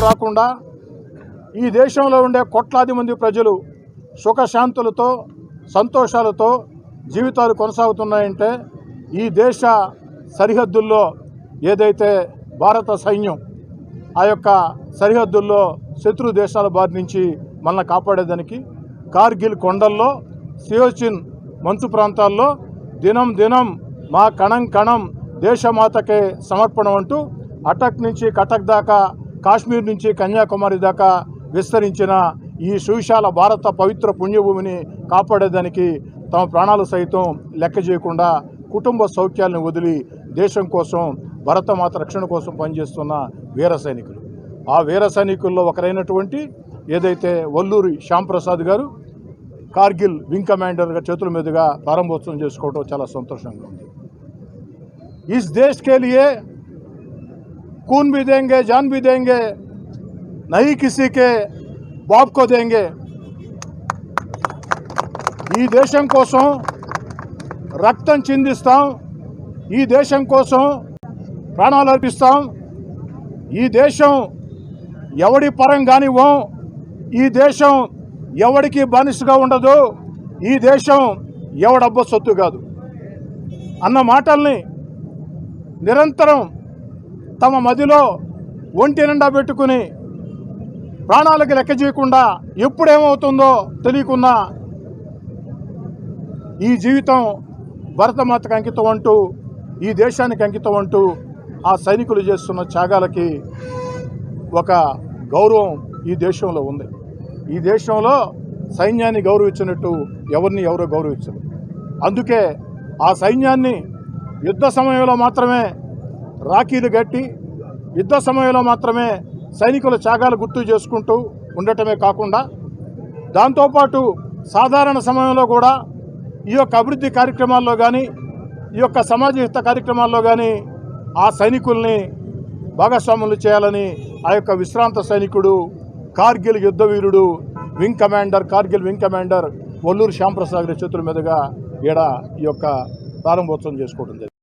రాకుండా ఈ దేశంలో ఉండే కోట్లాది మంది ప్రజలు సుఖశాంతులతో సంతోషాలతో జీవితాలు కొనసాగుతున్నాయంటే ఈ దేశ సరిహద్దుల్లో ఏదైతే భారత సైన్యం ఆ యొక్క సరిహద్దుల్లో శత్రు దేశాల బారి నుంచి మనల్ని కాపాడేదానికి కార్గిల్ కొండల్లో సియోచిన్ మంచు ప్రాంతాల్లో దినం దినం మా కణం కణం దేశమాతకే సమర్పణ అంటూ అటక్ నుంచి కటక్ దాకా కాశ్మీర్ నుంచి కన్యాకుమారి దాకా విస్తరించిన ఈ సువిశాల భారత పవిత్ర పుణ్యభూమిని కాపాడేదానికి తమ ప్రాణాలు సైతం లెక్క చేయకుండా కుటుంబ సౌఖ్యాలను వదిలి దేశం కోసం భరతమాత రక్షణ కోసం పనిచేస్తున్న వీర సైనికులు. ఆ వీర సైనికుల్లో ఒకరైనటువంటి ఏదైతే వల్లూరి శ్యాంప్రసాద్ గారు కార్గిల్ వింగ్ కమాండర్గా చేతుల మీదుగా ప్రారంభోత్సవం చేసుకోవడం చాలా సంతోషంగా ఉంది. ఈస్ దేశ్ కే खून भी देंगे जान भी देंगे नहीं किसी के बाप को देंगे ఈ దేశం కోసం రక్తం చిందిస్తాం ఈ దేశం కోసం ప్రాణాలు అర్పిస్తాం ఈ దేశం ఎవడి పరం కానివ్వం ఈ దేశం ఎవడికి బానిసగా ఉండదు ఈ దేశం ఎవడబ్బ సొత్తు కాదు అన్న మాటల్ని నిరంతరం తమ మదిలో ఒంటి నిండా పెట్టుకుని ప్రాణాలకు లెక్క చేయకుండా ఎప్పుడేమవుతుందో తెలియకుండా ఈ జీవితం భరతమాతకు అంకితం అంటూ ఈ దేశానికి అంకితం అంటూ ఆ సైనికులు చేస్తున్న త్యాగాలకి ఒక గౌరవం ఈ దేశంలో ఉంది. ఈ దేశంలో సైన్యాన్ని గౌరవించినట్టు ఎవరిని ఎవరో గౌరవించరు. అందుకే ఆ సైన్యాన్ని యుద్ధ సమయంలో మాత్రమే రాఖీలు గట్టి యుద్ధ సమయంలో మాత్రమే సైనికుల త్యాగాలు గుర్తు చేసుకుంటూ ఉండటమే కాకుండా దాంతోపాటు సాధారణ సమయంలో కూడా ఈ యొక్క అభివృద్ధి కార్యక్రమాల్లో కానీ ఈ యొక్క సమాజహిత కార్యక్రమాల్లో కానీ ఆ సైనికుల్ని భాగస్వాములు చేయాలని ఆ యొక్క విశ్రాంత సైనికుడు కార్గిల్ యుద్ధ వీరుడు wing commander Kargil wing commander Valluru Shyamprasad గారి చేతుల మీదుగా ఈడ ఈ యొక్క ప్రారంభోత్సవం చేసుకోవడం జరిగింది.